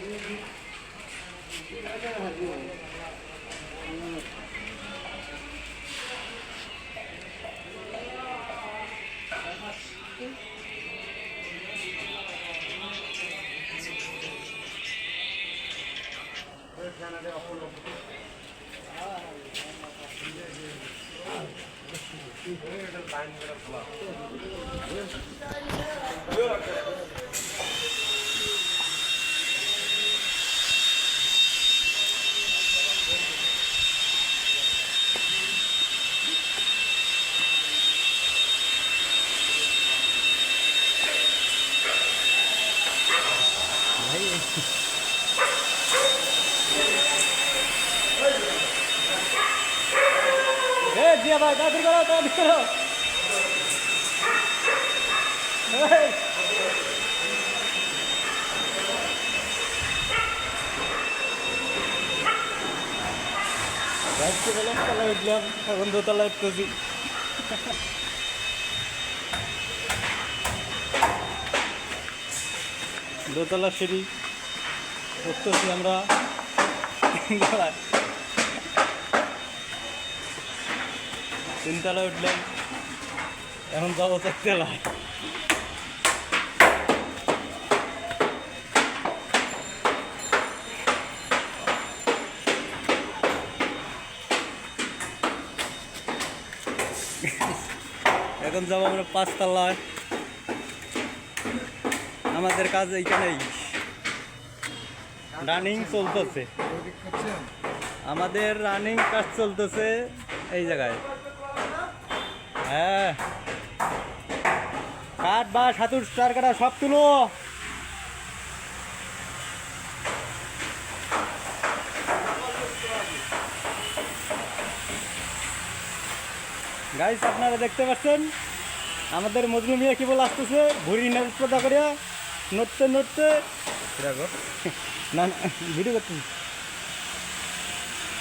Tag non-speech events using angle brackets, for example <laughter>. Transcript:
我天哪，这活都不做。জিয়া ভাই তাড়াতাড়ি করো তাড়াতাড়ি করো। তলায় উঠলাম এখন দোতলায় উঠতেছি দোতলা সিঁড়ি। উঠতেছি আমরা তিনতলায় উঠলাম এখন যাব চারতলায় এখন যাব আমরা পাঁচতলায়। আমাদের কাজ এইখানেই। রানিং চলতেছে। আমাদের রানিং কাজ চলতেছে এই জায়গায়। হ্যাঁ। কাঠ বা সাতুর স্টার কাটা সব তুলো। গাইস আপনারা দেখতে পাচ্ছেন? আমাদের মজনু মিয়া কি বলে আসতেছে? ভুড়ি নেড়া করিয়া। ನೊತ್ತು ನೊತ್ತು. <laughs> ನಾನು ಬಿಡಿ ಬರ್ತೀನಿ